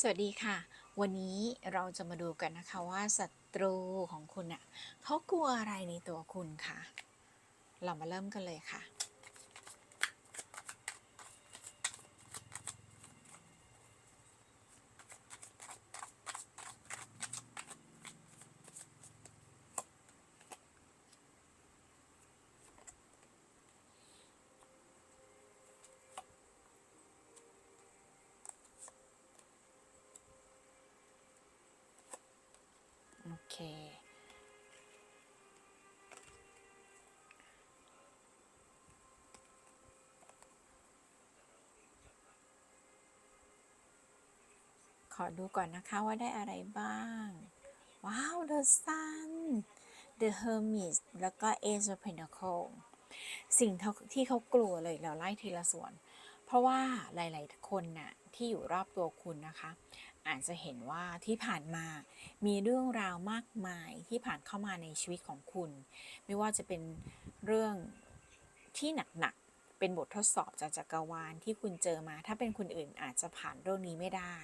สวัสดีค่ะ วันนี้เราจะมาดูกันนะคะว่าศัตรูของคุณน่ะเขากลัวอะไรในตัวคุณค่ะเรามาเริ่มกันเลยค่ะ เค ขอดูก่อนนะคะว่าได้อะไรบ้าง ว้าว The Sun The Hermit แล้วก็ Ace of Pentacles สิ่งที่เขากลัวเลยเราไล่ทีละส่วน เพราะว่าหลาย ๆ คนน่ะที่อยู่รอบตัวคุณนะคะ อาจจะเห็นว่าที่ผ่านมามีเรื่องราวมากมายที่ผ่านเข้ามาในชีวิตของคุณ ไม่ว่าจะเป็นเรื่องที่หนัก ๆ เป็นบททดสอบจากจักรวาลที่คุณเจอมา ถ้าเป็นคนอื่นอาจจะผ่านเรื่องนี้ไม่ได้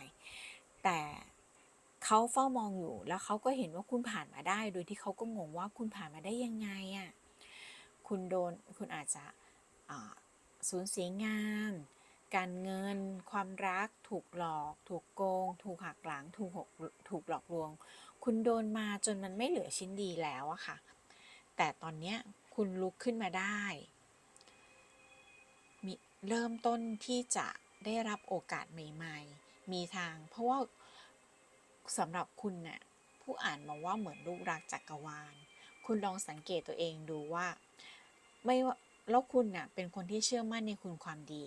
แต่เขาเฝ้ามองอยู่แล้วเขาก็เห็นว่าคุณผ่านมาได้ โดยที่เขาก็งงว่าคุณผ่านมาได้ยังไงอะ่ะคุณโดนคุณอาจจะ สูญเสียงาน การเงิน ความรัก ถูกหลอก ถูกโกง ถูกหักหลัง ถูกหกถูกหลอกลวง คุณโดนมาจนมันไม่เหลือชิ้นดีแล้วอะค่ะ แต่ตอนนี้คุณลุกขึ้นมาได้มีเริ่มต้นที่จะได้รับโอกาสใหม่ ๆ มีทาง เพราะว่าสำหรับคุณเนี่ยผู้อ่านมองว่าเหมือนลูกรักจักกรวาล คุณลองสังเกตตัวเองดูว่า ไม่ว่า แล้วคุณน่ะเป็นคนที่เชื่อมั่นในคุณความดี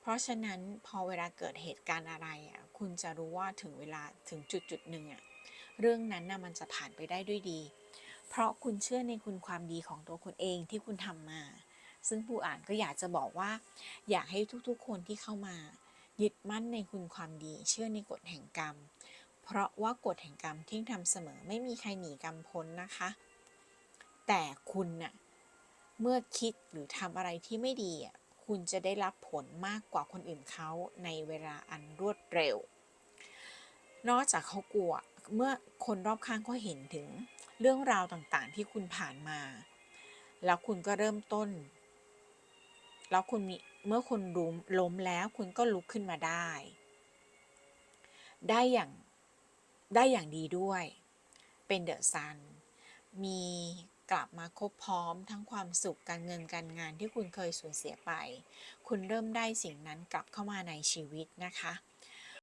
เพราะฉะนั้นพอเวลาเกิดเหตุการณ์อะไรอะคุณจะรู้ว่าถึงเวลาถึงจุดจุดหนึ่งอะเรื่องนั้นน่ะมันจะผ่านไปได้ด้วยดี เพราะคุณเชื่อในคุณความดีของตัวคุณเองที่คุณทำมา ซึ่งผู้อ่านก็อยากจะบอกว่า อยากให้ทุกๆคนที่เข้ามา ยึดมั่นในคุณความดี เชื่อในกฎแห่งกรรม เพราะว่ากฎแห่งกรรมที่ทำเสมอไม่มีใครหนีกรรมพ้นนะคะ แต่คุณน่ะ เมื่อคิดหรือทำอะไรที่ไม่ดีอะคุณจะได้รับผลมากกว่าคนอื่นเขาในเวลาอันรวดเร็ว นอกจากเขากลัวเมื่อคนรอบข้างก็เห็นถึงเรื่องราวต่างๆ ที่คุณผ่านมา แล้วคุณก็เริ่มต้น แล้วคุณมีเมื่อคุณล้มล้มแล้วคุณก็ลุกขึ้นมาได้ ได้อย่างได้อย่างดีด้วย เป็นเดอะซัน มี กลับมาครบพร้อมทั้งความสุขการเงินการงานที่คุณเคยสูญเสียไป คุณเริ่มได้สิ่งนั้นกลับเข้ามาในชีวิตนะคะ